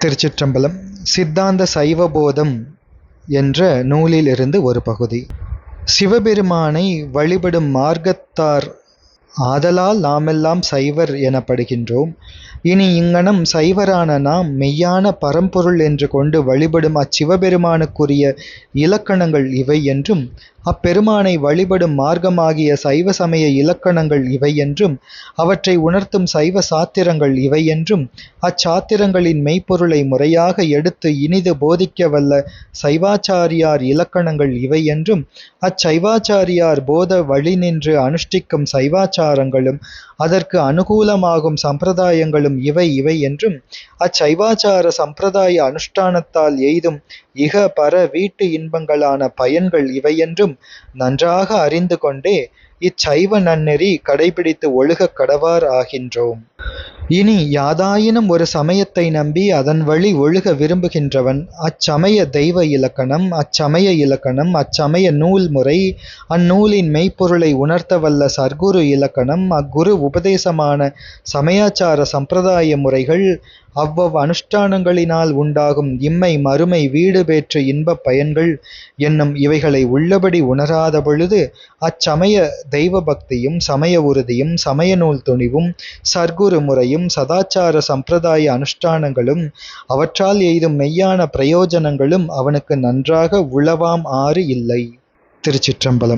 திருச்சிற்றம்பலம் சித்தாந்த சைவபோதம் என்ற நூலிலிருந்து ஒரு பகுதி. சிவபெருமானை வழிபடும் மார்க்கத்தார் ஆதலால் நாமெல்லாம் சைவர் எனப்படுகின்றோம். இனி இங்கனம் சைவரான நாம் மெய்யான பரம்பொருள் என்று கொண்டு வழிபடும் அச்சிவபெருமானுக்குரிய இலக்கணங்கள் இவை என்றும் அப்பெருமானை வழிபடும் மார்க்கமாகிய சைவ சமய இலக்கணங்கள் இவை என்றும் அவற்றை உணர்த்தும் சைவ சாத்திரங்கள் இவை என்றும் அச்சாத்திரங்களின் மெய்ப்பொருளை முறையாக எடுத்து இனிது போதிக்க வல்ல சைவாச்சாரியார் இலக்கணங்கள் இவை என்றும் அச்சைவாச்சாரியார் போத வழி நின்று அனுஷ்டிக்கும் சைவாச்சாரங்களும் அதற்கு அனுகூலமாகும் சம்பிரதாயங்களும் இவை இவை என்றும் அச்சைவாச்சார சம்பிரதாய அனுஷ்டானத்தால் எய்தும் இக பர வீட்டு இன்பங்களான பயன்கள் இவையென்றும் நன்றாக அறிந்து கொண்டே இச்சைவ நன்னெறி கடைபிடித்து ஒழுகக் கடவார் ஆகின்றோம். இனி யாதாயினும் ஒரு சமயத்தை நம்பி அதன் வழி ஒழுக விரும்புகின்றவன் அச்சமய தெய்வ இலக்கணம் அச்சமய இலக்கணம் அச்சமய நூல் முறை அந்நூலின் மெய்ப்பொருளை உணர்த்தவல்ல சர்க்குரு இலக்கணம் அக்குரு உபதேசமான சமயாச்சார சம்பிரதாய முறைகள் அவ்வவ் அனுஷ்டானங்களினால் உண்டாகும் இம்மை மறுமை வீடு பேற்று இன்பப் பயன்கள் என்னும் இவைகளை உள்ளபடி உணராத பொழுது அச்சமய தெய்வ பக்தியும் சமய உறுதியும் சமய நூல் துணிவும் சர்க்குரு முறையும் சதாச்சார சம்பிரதாய அனுஷ்டானங்களும் அவற்றால் எய்தும் மெய்யான பிரயோஜனங்களும் அவனுக்கு நன்றாக உளவாம் ஆறு இல்லை. திருச்சிற்றம்பலம்.